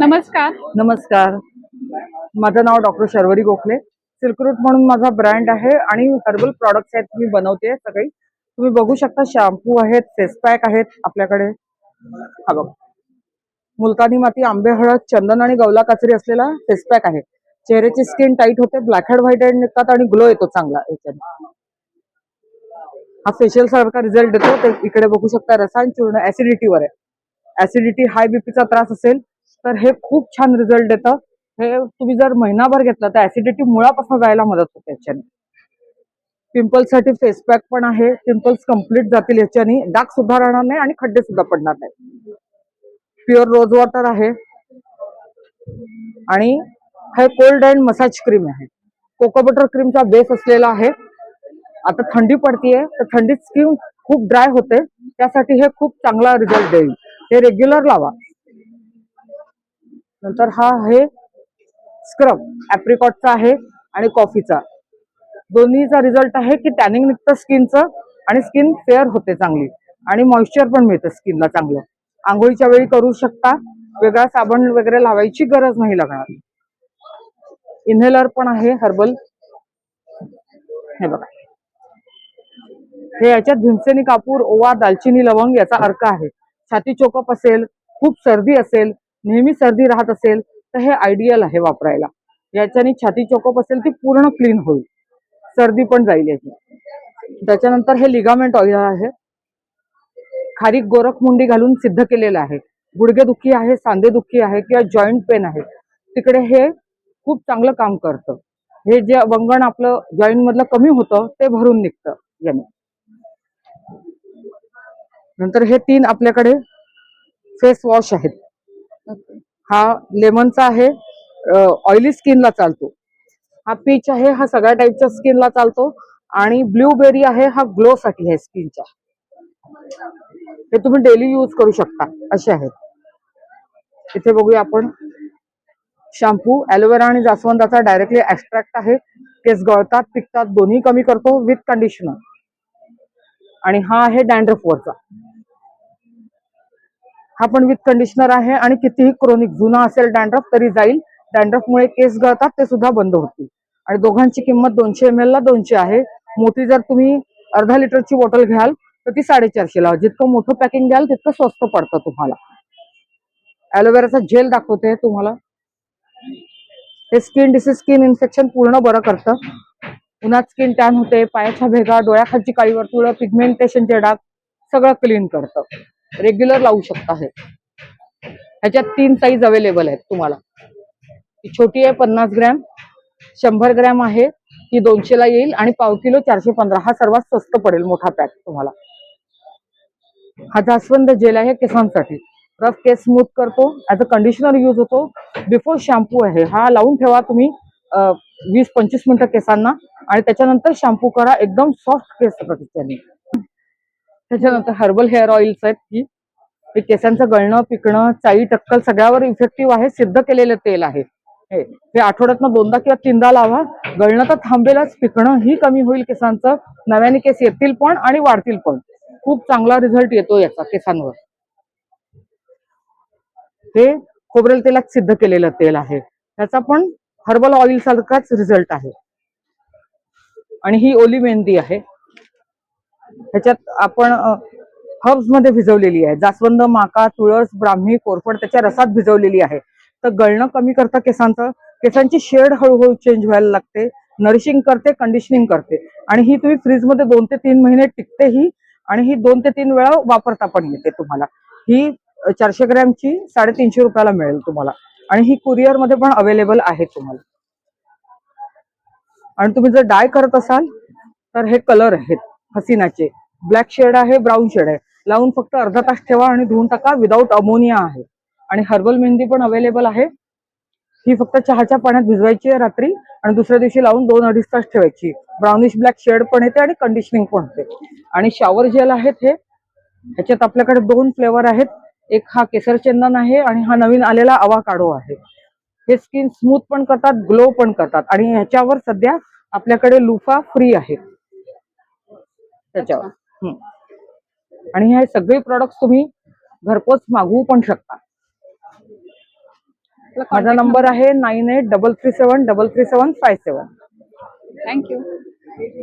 नमस्कार. नमस्कार. माझं नाव doctor Sharvari Gokhale. Silk route म्हणून माझा ब्रँड आहे आणि हर्बल प्रॉडक्ट्स आहेत मी बनवते सगळी. तुम्ही बघू शकता शॅम्पू आहेत फेस पॅक आहेत आपल्याकडे. हा बघ. मुलतानी माती आंबे हळद चंदन आणि गवला काचरी असलेला फेस पॅक आहे. चेहऱ्याची स्किन टाईट होते ब्लॅक हेड व्हाईट हेड निघतात आणि ग्लो येतो चांगला याच्याने. हा फेशियल सारखा रिझल्ट देतो. ते इकडे बघू शकता रसायन चूर्ण ऍसिडिटीवर आहे. ऍसिडिटी हाय बीपीचा त्रास असेल तर हे खूप छान रिझल्ट देतं. हे तुम्ही जर महिनाभर घेतलं तर ऍसिडिटी मुळापासून जायला मदत होते याच्याने. पिंपल्ससाठी फेस पॅक पण आहे पिंपल्स कंप्लीट जातील याच्याने. डाग सुद्धा राहणार नाही आणि खड्डे सुद्धा पडणार नाही प्युअर रोज वॉटर आहे. आणि हे कोल्ड अँड मसाज क्रीम आहे. कोको बटर क्रीमचा बेस असलेला आहे. आता थंडी पडतीये तर थंडीत स्किन खूप ड्राय होते. त्यासाठी हे खूप चांगला रिझल्ट देईल. हे रेग्युलर लावा. नंतर हा आहे स्क्रब ऍप्रिकॉटचा आहे आणि कॉफीचा. दोन्हीचा रिझल्ट आहे की टॅनिंग निघतं स्किनचं आणि स्किन फेअर होते चांगली. आणि मॉइश्चर पण मिळतं स्किनला चांगलं. आंघोळीच्या वेळी करू शकता. वेगळा साबण वगैरे लावायची गरज नाही लागणार. इन्हेलर पण आहे हर्बल हे बघा. हे याच्यात भीमसेनी कापूर ओवा दालचिनी लवंग याचा अर्क आहे. छाती चोकप असेल खूप सर्दी असेल नेहमी सर्दी राहत असेल तर हे आयडियल आहे वापरायला. याच्याने छाती चोकप असेल ती पूर्ण क्लीन होईल. सर्दी पण जाईल याची. त्याच्यानंतर हे लिगामेंट ऑइल आहे. खारीक गोरख मुंडी घालून सिद्ध केलेलं आहे. गुडघे दुखी आहे सांधे दुखी आहे किंवा जॉईंट पेन आहे. तिकडे हे खूप चांगलं काम करतं. हे जे वंगण आपलं जॉईंट मधलं कमी होतं ते भरून निघतं याने. नंतर हे तीन आपल्याकडे फेस वॉश आहेत. हा लेमनचा आहे ऑइली स्किनला चालतो. हा पीच आहे हा सगळ्या टाईपच्या स्किनला चालतो आणि ब्लूबेरी आहे हा ग्लो साठी आहे स्किनच्या हे तुम्ही डेली यूज करू शकता असे आहेत. इथे बघूया आपण. शॅम्पू ॲलोवेरा आणि जास्वंदाचा डायरेक्टली ऍक्स्ट्रॅक्ट आहे. केस गळतात पिकतात दोन्ही कमी करतो विथ कंडिशनर आणि हा आहे डॅन्ड्रफवरचा हा पण विथ कंडिशनर आहे आणि कितीही क्रोनिक जुना असेल डॅन्ड्रफ तरी जाईल. डॅन्ड्रफमुळे केस गळतात ते सुद्धा बंद होतील. आणि दोघांची किंमत दोनशे एम ला दोनशे आहे. मोठी जर तुम्ही अर्धा लिटरची बॉटल घ्याल तर ती साडेचारशेला जितकं मोठं पॅकिंग घ्याल तितकं स्वस्त पडतं तुम्हाला. ॲलोवेराचा जेल दाखवते तुम्हाला. हे स्किन डिसीज स्किन इन्फेक्शन पूर्ण बरं करतं. उन्हात स्किन टॅन होते पायाच्या भेगा डोळ्याखालची काळी वर्तुळं पिगमेंटेशनचे डाग सगळं क्लीन करतं. रेग्युलर लावू शकता हे. ह्याच्यात तीन साईज अवेलेबल आहेत तुम्हाला. ही छोटी आहे पन्नास ग्रॅम शंभर ग्रॅम आहे ती दोनशेला येईल आणि पाव किलो चारशे पंधरा. हा सर्वात स्वस्त पडेल मोठा पॅक तुम्हाला. हा जास्वंद जेल आहे केसांसाठी. रफ केस स्मूथ करतो ऍज अ कंडिशनर यूज होतो. बिफोर शॅम्पू आहे हा लावून ठेवा तुम्ही वीस पंचवीस मिनिटं केसांना. आणि त्याच्यानंतर शॅम्पू करा एकदम सॉफ्ट केस होतात त्याच्यानंतर हर्बल हेअर ऑइल्स आहेत की हे केसांचं गळणं पिकणं चाई टक्कल सगळ्यावर इफेक्टिव्ह आहे सिद्ध केलेलं तेल आहे. हे हे आठवड्यातनं दोनदा किंवा तीनदा लावा. गळणं तर थांबेलच पिकणं ही कमी होईल केसांचं. नव्याने केस येतील पण आणि वाढतील पण. खूप चांगला रिझल्ट येतो याचा केसांवर. हे खोबरेल तेलात सिद्ध केलेलं तेल आहे. त्याचा पण हर्बल ऑइल सारखाच रिझल्ट आहे. आणि ही ओली मेहंदी आहे. ह्याच्यात आपण हर्ब्समध्ये भिजवलेली आहे. जास्वंद माका तुळस ब्राह्मी कोरफड त्याच्या रसात भिजवलेली आहे. तर गळणं कमी करतं केसांचं. केसांची शेड हळूहळू चेंज व्हायला लागते. नरिशिंग करते कंडिशनिंग करते. आणि ही तुम्ही फ्रीजमध्ये दोन ते तीन महिने टिकते ही आणि ही दोन ते तीन वेळा वापरता पण येते तुम्हाला. ही चारशे ग्रॅमची साडेतीनशे रुपयाला मिळेल तुम्हाला. आणि ही कुरिअरमध्ये पण अवेलेबल आहे तुम्हाला. आणि तुम्ही जर डाय करत असाल तर हे कलर आहेत हसीनाचे. ब्लॅक शेड आहे ब्राऊन शेड आहे. लावून फक्त अर्धा तास ठेवा आणि धुवून टाका विदाऊट अमोनिया आहे. आणि हर्बल मेहंदी पण अवेलेबल आहे. ही फक्त चहाच्या पाण्यात भिजवायची आहे रात्री आणि दुसऱ्या दिवशी लावून दोन अडीच तास ठेवायची. ब्राउनिश ब्लॅक शेड पण येते आणि कंडिशनिंग पण होते. आणि शॉवर जेल आहेत हे. ह्याच्यात आपल्याकडे दोन फ्लेवर आहेत. एक हा केसर चंदन आहे आणि हा नवीन आलेला अवाकाडो आहे. हे स्किन स्मूथ पण करतात ग्लो पण करतात. आणि ह्याच्यावर सध्या आपल्याकडे लुफा फ्री आहे. त्याच्यावर. आणि हे सगळे प्रॉडक्ट तुम्ही घरपोच मागवू पण शकता. माझा नंबर आहे nine eight double three seven double three seven five seven thank you